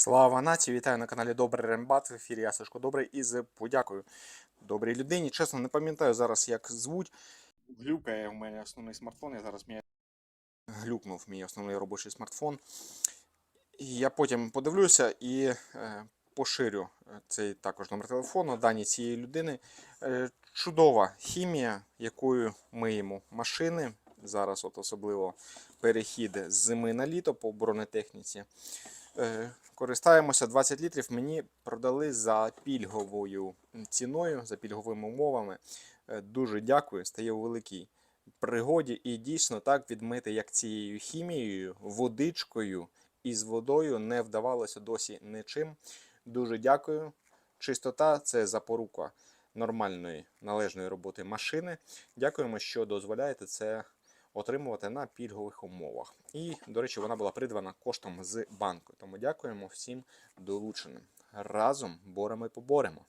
Слава нації! Вітаю на каналі Добрий Рембат. В ефірі я Сашко Добрий із подякою добрій людині. Чесно, не пам'ятаю зараз, як звуть. Глюкає в мене основний смартфон. Я зараз мій... глюкнув мій основний робочий смартфон. І я потім подивлюся і е, поширю е, цей також номер телефону, дані цієї людини. Е, чудова хімія, якою миємо машини. Зараз, от особливо перехід з зими на літо по бронетехніці. Е, користаємося 20 літрів. Мені продали за пільговою ціною, за пільговими умовами. Е, Дуже дякую, стає у великій пригоді. І дійсно так відмити, як цією хімією, водичкою і з водою не вдавалося досі нічим. Дуже дякую. Чистота це запорука нормальної належної роботи машини. Дякуємо, що дозволяєте це отримувати на пільгових умовах. І, до речі, вона була придбана коштом з банку. Тому дякуємо всім долученим. Разом боремо і поборемо.